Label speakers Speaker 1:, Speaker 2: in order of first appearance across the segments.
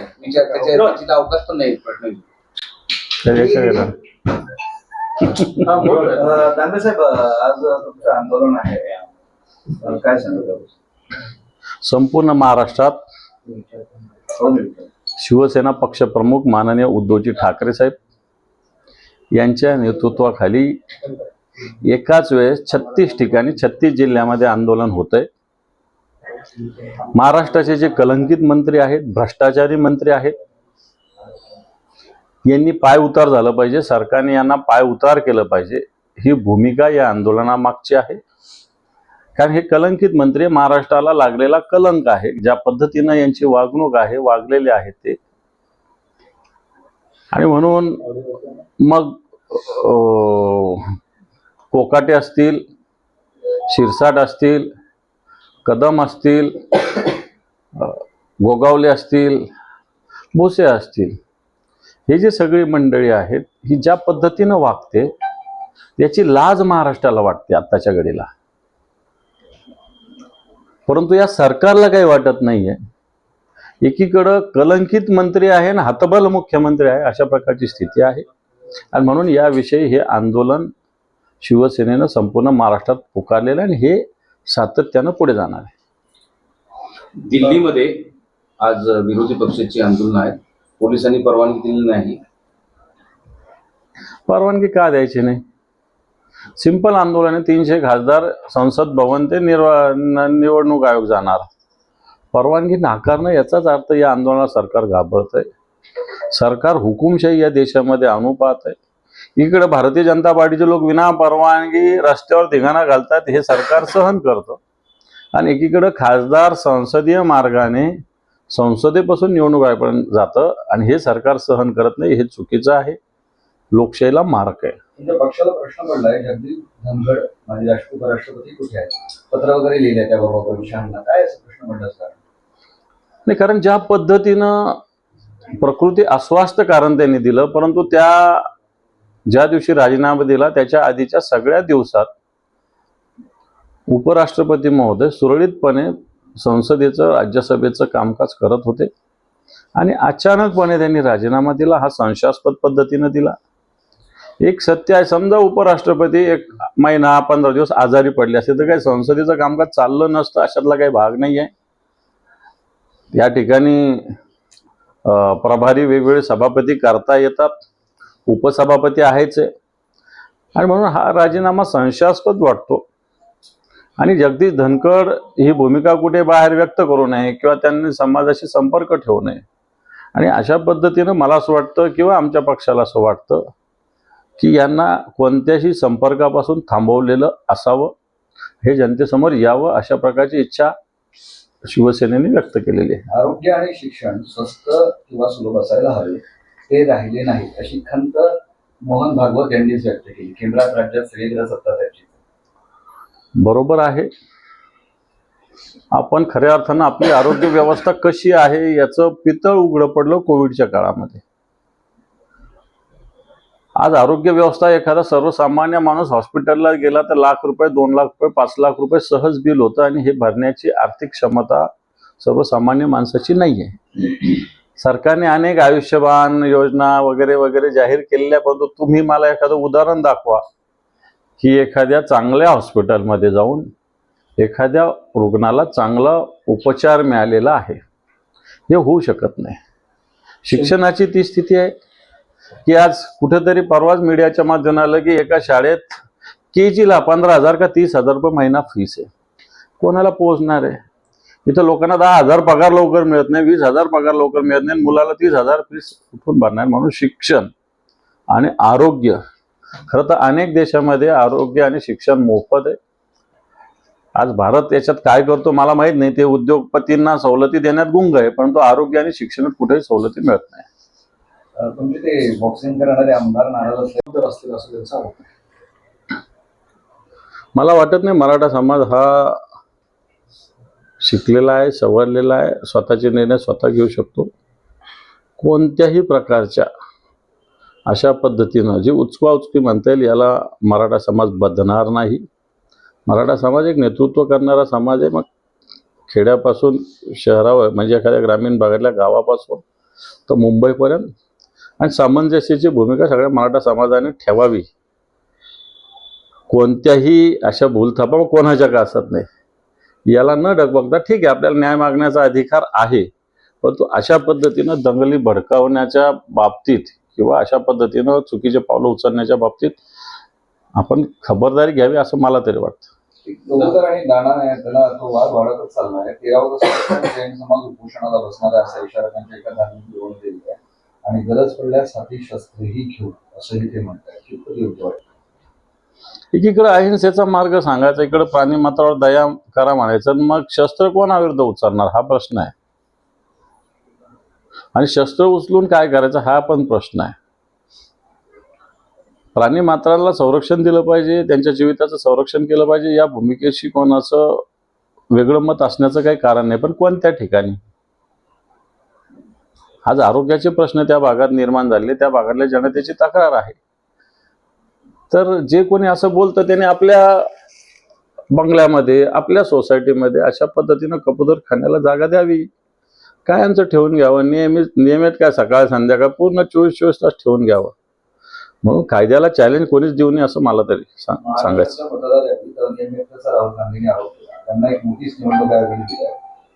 Speaker 1: आहे. विचार त्याच्या चर्चेला अवकाश पण नाही प्रश्न विचारायला.
Speaker 2: त्याच्या गेला
Speaker 3: अं, दानवे साहेब अं, आज तुमचं आंदोलन आहे. अं, काय सांगता
Speaker 2: संपूर्ण महाराष्ट्रात शिवसेना पक्षप्रमुख माननीय उद्धवजी ठाकरे साहेब यांच्या नेतृत्वाखाली एकाच वेळेस छत्तीस ठिकाणी छत्तीस जिल्ह्यामध्ये आंदोलन होत आहे महाराष्ट्राचे जे कलंकित मंत्री आहेत भ्रष्टाचारी मंत्री आहेत यांनी पाय उतार झालं पाहिजे. सरकारने यांना पाय उतार केलं पाहिजे. ही भूमिका या आंदोलनामागची आहे. कारण हे कलंकित मंत्री महाराष्ट्राला लागलेला कलंक आहे. ज्या पद्धतीनं यांची वागणूक आहे वागलेले आहे ते. आणि म्हणून मग कोकाटे असतील शिरसाट असतील कदम असतील गोगावले असतील भोसे असतील हे जे सगळी मंडळी आहेत ही ज्या पद्धतीनं वागते याची लाज महाराष्ट्राला वाटते आत्ताच्या घडीला. परंतु या सरकारला काही वाटत नाहीये. एकीकडं कलंकित मंत्री आहे आणि हतबल मुख्यमंत्री आहे अशा प्रकारची स्थिती आहे. आणि म्हणून याविषयी हे आंदोलन शिवसेनेनं संपूर्ण महाराष्ट्रात पुकारलेलं आहे आणि हे सातत्यानं पुढे जाणार आहे.
Speaker 1: दिल्लीमध्ये आज विरोधी पक्षाची आंदोलन आहेत. पोलिसांनी परवानगी दिली नाही.
Speaker 2: परवानगी का द्यायची नाही? सिंपल आंदोलन आहे तीनशे खासदार संसद भवन ते निर्वा निवडणूक आयोग जाणार. परवानगी नाकारणं याचाच अर्थ या आंदोलनाला सरकार घाबरत आहे सरकार हुकुमशाही या देशामध्ये आणू पाहत आहे. इकडे भारतीय जनता पार्टीचे लोक विना परवानगी रस्त्यावर धिंगाणा घालतात हे सरकार सहन करतं. आणि एकीकडे खासदार संसदीय मार्गाने संसदेपासून निवडणूक आयोगापर्यंत जातं आणि हे सरकार सहन करत नाही हे चुकीचं आहे. लोकशाहीला मार्क आहे.
Speaker 3: पक्षाला प्रश्न पडलाय जगदीप धनगड राष्ट्र उपराष्ट्रपती कुठे आहेत? पत्र वगैरे लिहिले त्याबाबत काय असं प्रश्न पडला
Speaker 2: नाही कारण ज्या पद्धतीनं प्रकृती अस्वास्थ्य कारण त्यांनी दिलं परंतु त्या ज्या दिवशी राजीनामा दिला त्याच्या आधीच्या सगळ्या दिवसात उपराष्ट्रपती महोदय सुरळीतपणे संसदेचं राज्यसभेचं कामकाज करत होते. आणि अचानकपणे त्यांनी राजीनामा दिला हा संशयास्पद पद्धतीनं दिला. एक सत्य आहे समजा उपराष्ट्रपती एक महिना पंधरा दिवस आजारी पडले असते तर काही संसदेचं कामकाज चाललं नसतं अशातला काही भाग नाही आहे या ठिकाणी प्रभारी वेगवेगळे सभापती करता येतात. उपसभापती आहेच आहे आणि म्हणून हा राजीनामा संशयास्पद वाटतो. आणि जगदीश धनखड ही भूमिका कुठे बाहेर व्यक्त करू नये किंवा त्यांनी समाजाशी संपर्क ठेवू नये. आणि अशा पद्धतीनं मला असं वाटतं किंवा आमच्या पक्षाला असं वाटतं की यांना कोणत्याही संपर्कापासून थांबवलेलं असावं हे जनतेसमोर यावं अशा प्रकारची इच्छा शिवसेनेने व्यक्त केलेली आहे.
Speaker 3: आरोग्य आणि शिक्षण स्वस्त किंवा सुलभ असायला हवे. ते राहिले नाही अशी खंत मोहन भागवत यांनीच व्यक्त केली. केंद्रात राज्यात सगळीकडे सत्ता त्याची.
Speaker 2: बरोबर आहे. आपण खऱ्या अर्थानं आपली आरोग्य व्यवस्था कशी आहे याचं पितळ उघडं पडलं कोविडच्या काळामध्ये. आज आरोग्य व्यवस्था एखादा सर्वसामान्य माणूस हॉस्पिटलला गेला तर लाख रुपये दोन लाख रुपये पाच लाख रुपये सहज बिल होतं आणि हे भरण्याची आर्थिक क्षमता सर्वसामान्य माणसाची नाही आहे सरकारने अनेक आयुष्यमान योजना वगैरे वगैरे जाहीर केलेल्या परंतु तुम्ही मला एखादं उदाहरण दाखवा. की एखाद्या चांगल्या हॉस्पिटलमध्ये जाऊन एखाद्या रुग्णाला चांगला उपचार मिळालेला आहे. हे होऊ शकत नाही. शिक्षणाची ती स्थिती आहे की आज कुठेतरी परवाच मीडियाच्या माध्यमात आलं की एका शाळेत के जीला पंधरा हजार का तीस हजार रुपये महिना फीस आहे. कोणाला पोहोचणार आहे? इथं लोकांना दहा हजार पगार लवकर मिळत नाही वीस हजार पगार लवकर मिळत नाही मुलाला तीस हजार फीस कुठून भरणार? म्हणून शिक्षण आणि आरोग्य. खरं तर अनेक देशामध्ये आरोग्य आणि शिक्षण मोफत आहे. आज भारत याच्यात काय करतो मला माहीत नाही. ते उद्योगपतींना सवलती देण्यात गुंग आहे परंतु आरोग्य आणि शिक्षणात कुठेही सवलती मिळत नाही.
Speaker 3: ते बॉक्सिंग करणारे आमदार नाराज असतील असं.
Speaker 2: मला वाटत नाही मराठा समाज हा शिकलेला आहे सवरलेला आहे स्वतःचे निर्णय स्वतः घेऊ शकतो. कोणत्याही प्रकारच्या अशा पद्धतीनं जी उचवा उचकी म्हणता येईल याला मराठा समाज बदणार नाही. मराठा समाज एक नेतृत्व करणारा समाज आहे. मग खेड्यापासून शहरावर म्हणजे एखाद्या ग्रामीण भागातल्या गावापासून तर मुंबईपर्यंत. आणि सामंजस्याची भूमिका सगळ्या मराठा समाजाने ठेवावी. कोणत्याही अशा भूलथापा मग कोणाच्या का असत नाही. याला न डगबगता ठीक आहे आपल्याला न्याय मागण्याचा अधिकार आहे. परंतु अशा पद्धतीनं दंगली भडकावण्याच्या बाबतीत किंवा अशा पद्धतीनं चुकीचे पावलं उचलण्याच्या बाबतीत आपण खबरदारी घ्यावी असं मला तरी वाटतं.
Speaker 3: आणि दाणा नाही त्याला तो वाद वाढतच चालला आहे तेरा कसं म्हणजे जैन समाज उपोषणाला बसणार आहे असा इशारा त्यांच्या एका धार्मिक देऊन दिलेला आहे. आणि गरज पडल्यास हाती शस्त्रही घेऊ असंही ते म्हणतात योग्य वाटतं.
Speaker 2: एकीकडे अहिंसेचा मार्ग सांगायचा इकडे प्राणी मात्रावर दया करा म्हणायचं मग शस्त्र कोणाविरुद्ध उचलणार? हा प्रश्न आहे. आणि शस्त्र उचलून काय करायचं? हा पण प्रश्न आहे. प्राणी मात्राला संरक्षण दिलं पाहिजे त्यांच्या जीविताचं संरक्षण केलं पाहिजे या भूमिकेशी कोणाचं वेगळं मत असण्याचं काही कारण नाही पण कोणत्या ठिकाणी? आज आरोग्याचे प्रश्न त्या भागात निर्माण झाले त्या भागातल्या जनतेची तक्रार आहे. तर जे कोणी असं बोलतं त्याने आपल्या बंगल्यामध्ये आपल्या सोसायटीमध्ये अशा पद्धतीनं कबूतर खाण्याला जागा द्यावी. काय ठेवून घ्यावं. नियमित नियमित काय सकाळ संध्याकाळ पूर्ण चोवीस चोवीस तास ठेवून घ्यावं. म्हणून कायद्याला चॅलेंज कोणीच देऊ नये असं मला तरी सांगायचं.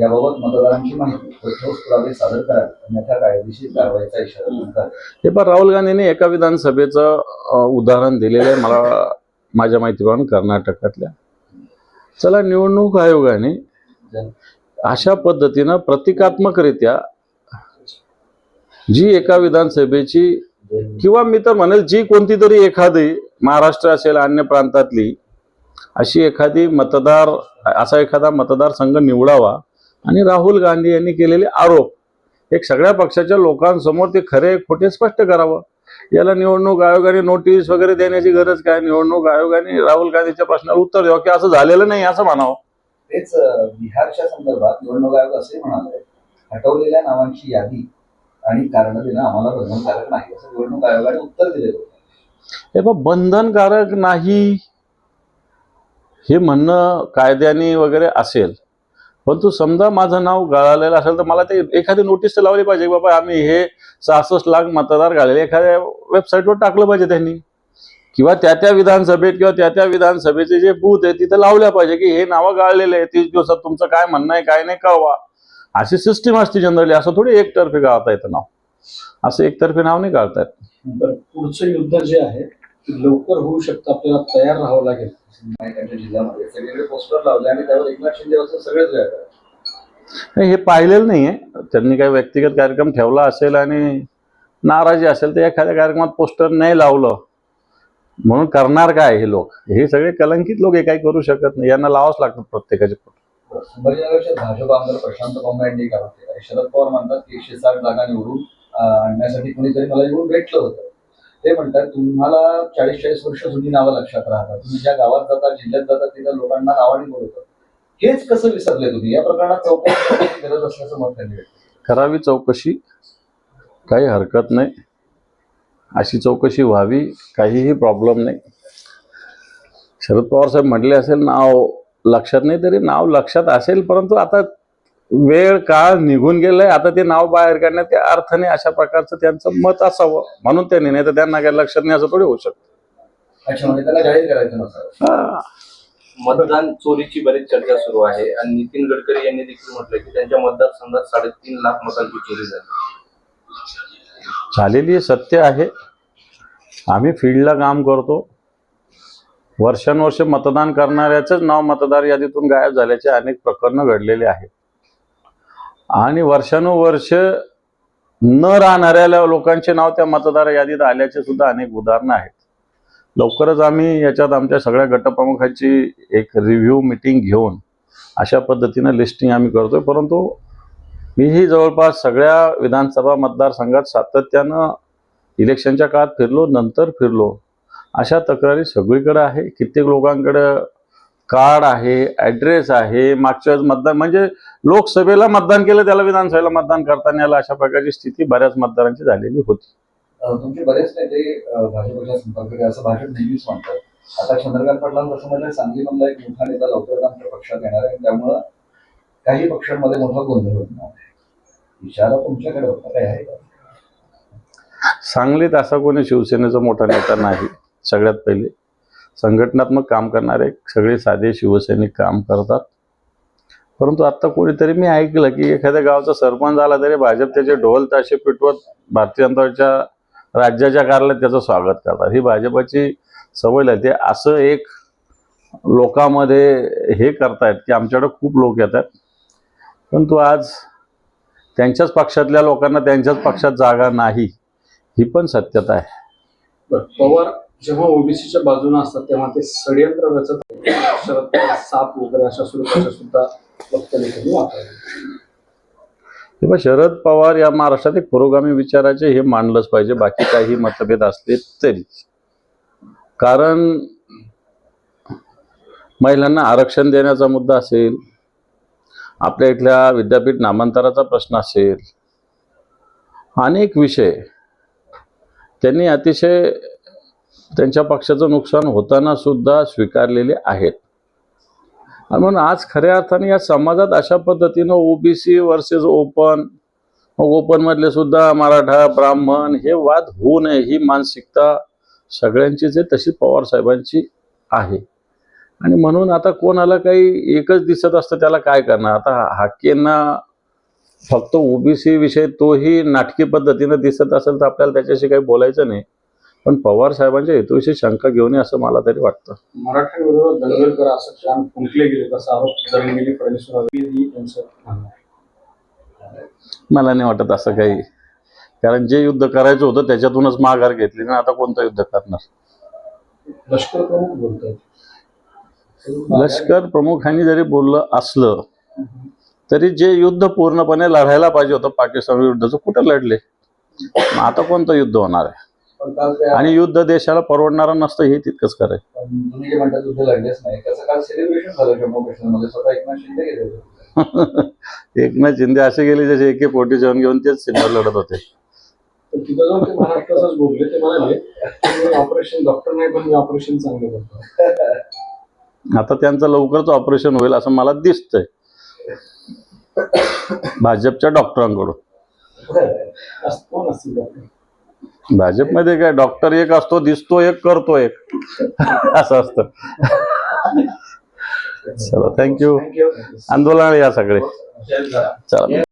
Speaker 3: याबाबत मतदारांची माहिती व ठोस पुरावे सादर करावे. अन्यथा कायदेशीर कारवाईचा इशारा.
Speaker 2: हे पण राहुल गांधींनी एका विधानसभेचं उदाहरण दिलेलं आहे मला माझ्या माहितीप्रमाणे कर्नाटकातल्या. चला निवडणूक आयोगाने अशा पद्धतीनं प्रतिकात्मकरित्या जी एका विधानसभेची किंवा मी तर म्हणेल जी कोणती तरी एखादी महाराष्ट्र असेल अन्य प्रांतातली अशी एखादी मतदार असा एखादा मतदारसंघ निवडावा आणि राहुल गांधी यांनी केलेले आरोप. एक सगळ्या पक्षाच्या लोकांसमोर ते खरे खोटे स्पष्ट करावं. याला निवडणूक आयोगाने नोटीस वगैरे देण्याची गरज काय? निवडणूक आयोगाने राहुल गांधीच्या प्रश्नाला उत्तर द्यावं की असं झालेलं नाही असं म्हणावं?
Speaker 3: तेच बिहारच्या संदर्भात निवडणूक आयोग असे म्हणाले. हटवलेल्या नावांची यादी आणि कारण देणं आम्हाला बंधनकारक नाही असं निवडणूक आयोगाने उत्तर दिले होते.
Speaker 2: हे बघ बंधनकारक नाही हे म्हणणं कायद्याने वगैरे असेल. परंतु समजा माझं नाव गळालेलं असेल तर मला ते एखादी नोटीस तर लावली पाहिजे बाबा आम्ही हे सहासष्ट लाख मतदार गाळलेले एखाद्या वेबसाईटवर टाकलं पाहिजे त्यांनी. किंवा त्या त्या विधानसभेत किंवा त्या त्या विधानसभेचे जे बूथ आहे तिथे लावल्या पाहिजे की हे नावं गाळलेले आहे तीस दिवसात तुमचं काय म्हणणं आहे काय नाही कळवा. अशी सिस्टीम असते जनरली असं थोडी एकतर्फी गाळता येतं नाव. असं एकतर्फी नाव नाही गाळता येत.
Speaker 4: पुढचं युद्ध जे आहे लवकर होऊ शकतं आपल्याला तयार राहावं लागेल.
Speaker 3: जिल्ह्यामध्ये. सगळीकडे पोस्टर लावले आणि त्यावर एकनाथ शिंदे असं सगळेच व्यापार
Speaker 2: नाही हे पाहिलेलं नाहीये त्यांनी काही व्यक्तिगत कार्यक्रम ठेवला असेल आणि नाराजी असेल तर एखाद्या कार्यक्रमात पोस्टर नाही लावलं. म्हणून करणार काय हे लोक? हे सगळे कलंकित लोक हे काही करू शकत नाही. यांना लावाच लागतात प्रत्येकाचे
Speaker 3: संभाजीनगरच्या भाजप आमदार प्रशांत बंब यांनी केला शरद पवार म्हणतात की एकशे साठ जागा निवडून आणण्यासाठी कुणीतरी मला येऊन भेटलं होतं. ते म्हणतात तुम्हाला चाळीस चाळीस वर्ष जुनी नावं लक्षात राहतात. तुम्ही ज्या गावात जाता जिल्ह्यात जाता तिथं लोकांना नावाने बोलवतात. हेच कसं विसरले तुम्ही? या प्रकरणात चौकशी गरज असल्याचं मत त्यांनी व्यक्त
Speaker 2: करावी चौकशी काही हरकत नाही. अशी चौकशी व्हावी काहीही प्रॉब्लेम नाही. शरद पवार साहेब म्हटले असेल नाव लक्षात नाही तरी नाव लक्षात असेल परंतु आता वेळ काळ निघून गेलाय. आता ते नाव बाहेर काढण्यात त्या अर्थाने अशा प्रकारचं त्यांचं मत असावं. म्हणून त्यांनी नाही तर त्यांना काही लक्षात नाही असं थोडी होऊ शकतं.
Speaker 3: अच्छा म्हणजे.
Speaker 5: मतदान चोरीची बरीच चर्चा सुरू आहे. आणि नितीन गडकरी यांनी देखील म्हटलं की त्यांच्या मतदारसंघात साडेतीन लाख मतांची चोरी झाली.
Speaker 2: झालेली हे सत्य आहे. आम्ही फील्डला काम करतो. वर्षानुवर्ष मतदान करणाऱ्याचंच नाव मतदार यादीतून गायब झाल्याचे अनेक प्रकरणं घडलेले आहेत. आणि वर्षानुवर्ष न राहणाऱ्या लोकांचे नाव त्या मतदार यादीत आल्याचे सुद्धा अनेक उदाहरणं आहेत. लवकरच आम्ही याच्यात आमच्या सगळ्या गटप्रमुखांची एक रिव्ह्यू मिटिंग घेऊन अशा पद्धतीनं लिस्टिंग आम्ही करतोय. परंतु मीही जवळपास सगळ्या विधानसभा मतदारसंघात सातत्यानं इलेक्शनच्या काळात फिरलो नंतर फिरलो. अशा तक्रारी सगळीकडे आहे. कित्येक लोकांकडं कार्ड आहे ॲड्रेस आहे मागच्या वेळेस मतदान म्हणजे लोकसभेला मतदान केलं त्याला विधानसभेला मतदान करता नाही आलं अशा प्रकारची स्थिती बऱ्याच मतदारांची झालेली होती.
Speaker 3: तुमचे बरेच नेते भाजपच्या संपर्कात आहे असं भाजप नेहमीच म्हणतात आता चंद्रकांत पाटलांचं असं म्हणजे सांगलीमधला एक मोठा नेता लवकरच आमच्या पक्षात येणार आहे त्यामुळं काही पक्षांमध्ये मोठा गोंधळ होणार आहे. इशारा तुमच्याकडे होता काय आहे का?
Speaker 2: सांगलीत असा कोणी शिवसेनेचा मोठा नेता नाही सगळ्यात पहिले. संघटनात्मक काम करणारे सगळे साधे शिवसैनिक काम करतात. परंतु आत्ता कोणीतरी मी ऐकलं की एखाद्या गावचा सरपंच आला तरी भाजप त्याचे ढोल ताशे पिटवत भारतीय जनता पक्षाच्या राज्याच्या कार्यालयात त्याचं स्वागत करतात. ही भाजपची सवय लागते असं एक लोकांमध्ये हे करतायत की आमच्याकडे खूप लोक येतात. परंतु आज त्यांच्याच पक्षातल्या लोकांना त्यांच्याच पक्षात जागा नाही ही पण सत्यता आहे.
Speaker 4: पवार जेव्हा ओबीसीच्या बाजूने असतात तेव्हा ते षडयंत्र रचत शरद पवार साप वगैरे अशा स्वरूपाच्या सुद्धा वक्तव्य
Speaker 2: तेव्हा शरद पवार या महाराष्ट्रात एक पुरोगामी विचाराचे हे मानलंच पाहिजे. बाकी काही मतभेद असले तरी. कारण महिलांना आरक्षण देण्याचा मुद्दा असेल आपल्या इथल्या विद्यापीठ नामांतराचा प्रश्न असेल अनेक विषय त्यांनी अतिशय त्यांच्या पक्षाचं नुकसान होताना सुद्धा स्वीकारलेले आहेत. आणि म्हणून आज खऱ्या अर्थाने या समाजात अशा पद्धतीनं ओबीसी वर्सेस ओपन मग ओपन ओपनमधले सुद्धा मराठा ब्राह्मण हे वाद होऊ नये ही मानसिकता सगळ्यांचीच आहे तशी पवार साहेबांची आहे. आणि म्हणून आता कोणाला काही एकच दिसत असतं त्याला काय करणार? आता हाकेंना फक्त ओबीसी विषय तोही नाटकी पद्धतीनं दिसत असेल तर आपल्याला त्याच्याशी काही बोलायचं नाही. पण पवार साहेबांच्या हेतूविषयी शंका घेऊ नये असं मला तरी वाटतं.
Speaker 4: असं छान फुंकले गेले तसा आरोप.
Speaker 2: मला नाही वाटत असं काही. कारण जे युद्ध करायचं होतं त्याच्यातूनच माघार घेतली ना आता कोणतं युद्ध करणार?
Speaker 4: लष्कर प्रमुख बोलतात
Speaker 2: लष्कर प्रमुखांनी जरी बोललं असलं तरी जे युद्ध पूर्णपणे लढायला पाहिजे होतं पाकिस्तान विरुद्धचं कुठं लढले? मग आता कोणतं युद्ध होणार आहे? आणि युद्ध देशाला परवडणारं नसतं हे तितकंच खरं
Speaker 3: तुम्ही जे म्हणता युद्ध लढलेच नाही. त्याचं काल सेलिब्रेशन झालं जम्मू काश्मीरमध्ये. स्वतः एकनाथ शिंदे गेले होते.
Speaker 2: एकनाथ शिंदे असे गेले जसे एके फोर्टी सेवन घेऊन तेच सीमेवर लढत होते.
Speaker 4: तर तिथं जाऊन ते महाराष्ट्राचाच बोलले. ते म्हणाले की मी ऑपरेशन डॉक्टर नाही पण मी ऑपरेशन चांगलं करतो.
Speaker 2: आता त्यांचं लवकरच ऑपरेशन होईल असं मला दिसतंय. भाजपच्या डॉक्टरांकडून
Speaker 4: कोण असतील डॉक्टर
Speaker 2: भाजपमध्ये काय डॉक्टर एक असतो दिसतो एक करतो एक. असं असतं. चला
Speaker 3: थँक्यू
Speaker 2: आंदोलन या सगळे.
Speaker 3: चला
Speaker 2: चला.